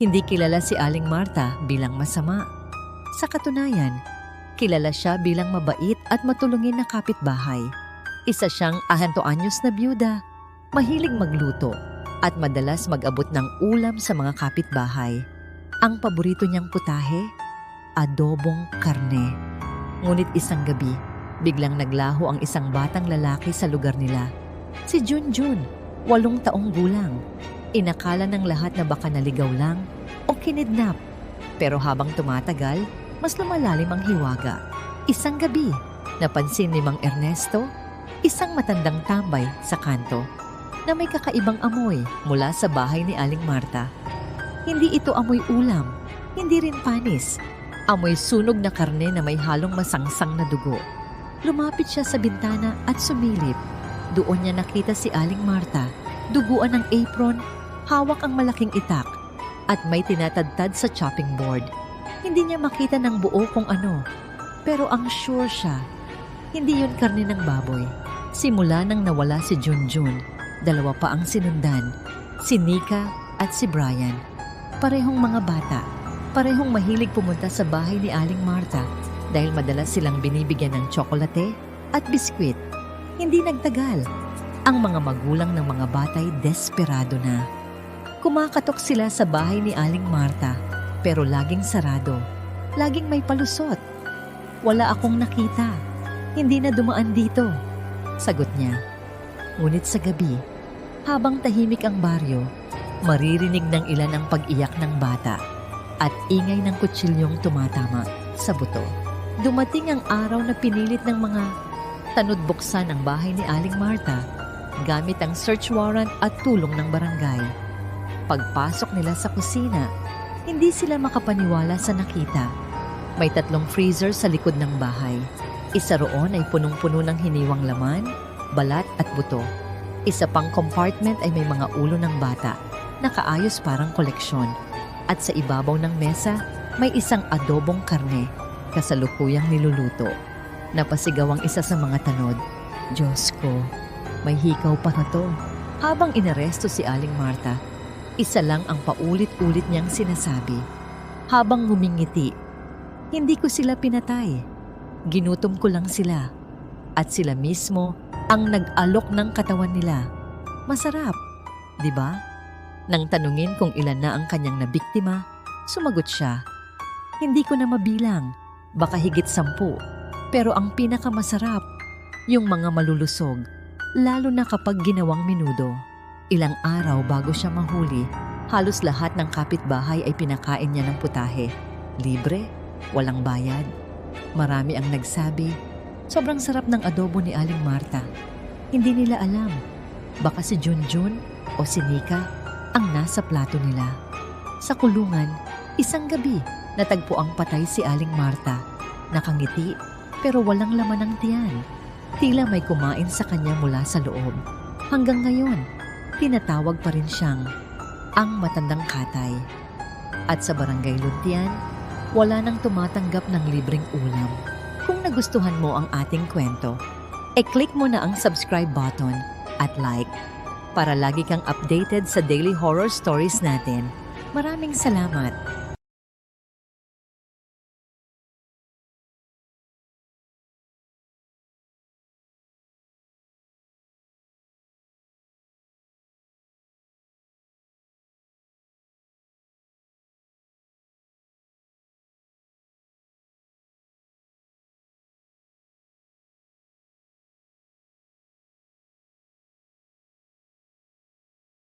Hindi kilala si Aling Marta bilang masama. Sa katunayan, kilala siya bilang mabait at matulungin na kapitbahay. Isa siyang ahanto-anyos na byuda, mahilig magluto, at madalas mag-abot ng ulam sa mga kapitbahay. Ang paborito niyang putahe, adobong karne. Ngunit isang gabi, biglang naglaho ang isang batang lalaki sa lugar nila. Si Junjun, walong taong gulang. Inakala ng lahat na baka naligaw lang o kinidnap. Pero habang tumatagal, mas lumalalim ang hiwaga. Isang gabi, napansin ni Mang Ernesto, isang matandang tambay sa kanto na may kakaibang amoy mula sa bahay ni Aling Marta. Hindi ito amoy ulam, hindi rin panis. Amoy sunog na karne na may halong masangsang na dugo. Lumapit siya sa bintana at sumilip. Doon niya nakita si Aling Marta, duguan ng apron, hawak ang malaking itak, at may tinatadtad sa chopping board. Hindi niya makita ng buo kung ano, pero ang sure siya, hindi yun karne ng baboy. Simula nang nawala si Junjun, dalawa pa ang sinundan, si Nika at si Brian. Parehong mga bata, parehong mahilig pumunta sa bahay ni Aling Marta dahil madalas silang binibigyan ng tsokolate at biskwit. Hindi nagtagal. Ang mga magulang ng mga batay desperado na. Kumakatok sila sa bahay ni Aling Marta pero laging sarado. Laging may palusot. Wala akong nakita. Hindi na dumaan dito. Sagot niya. Ngunit sa gabi, habang tahimik ang baryo, maririnig ng ilan ang pag-iyak ng bata at ingay ng kutsilyong tumatama sa buto. Dumating ang araw na pinilit ng mga tanod buksan ang bahay ni Aling Marta gamit ang search warrant at tulong ng barangay. Pagpasok nila sa kusina, hindi sila makapaniwala sa nakita. May tatlong freezer sa likod ng bahay. Isa roon ay punong-puno ng hiniwang laman, balat at buto. Isa pang compartment ay may mga ulo ng bata, nakaayos parang koleksyon. At sa ibabaw ng mesa, may isang adobong karne, kasalukuyang niluluto. Napasigaw ang isa sa mga tanod. Diyos ko, may hikaw pa na to. Habang inaresto si Aling Marta, isa lang ang paulit-ulit niyang sinasabi. Habang ngumingiti, hindi ko sila pinatay. Ginutom ko lang sila. At sila mismo ang nag-alok ng katawan nila. Masarap, di ba? Nang tanungin kung ilan na ang kanyang nabiktima, sumagot siya. Hindi ko na mabilang, baka higit sampu. Pero ang pinakamasarap, yung mga malulusog, lalo na kapag ginawang minudo. Ilang araw bago siya mahuli, halos lahat ng kapitbahay ay pinakain niya ng putahe. Libre, walang bayad. Marami ang nagsabi, sobrang sarap ng adobo ni Aling Marta. Hindi nila alam, baka si Junjun o si Nika ang nasa plato nila. Sa kulungan, isang gabi, natagpo ang patay si Aling Marta. Nakangiti, pero walang laman ng tiyan. Tila may kumain sa kanya mula sa loob. Hanggang ngayon, tinatawag pa rin siyang ang matandang katay. At sa barangay Luntian, wala nang tumatanggap ng libreng ulam. Kung nagustuhan mo ang ating kwento, e-click mo na ang subscribe button at like para lagi kang updated sa daily horror stories natin. Maraming salamat!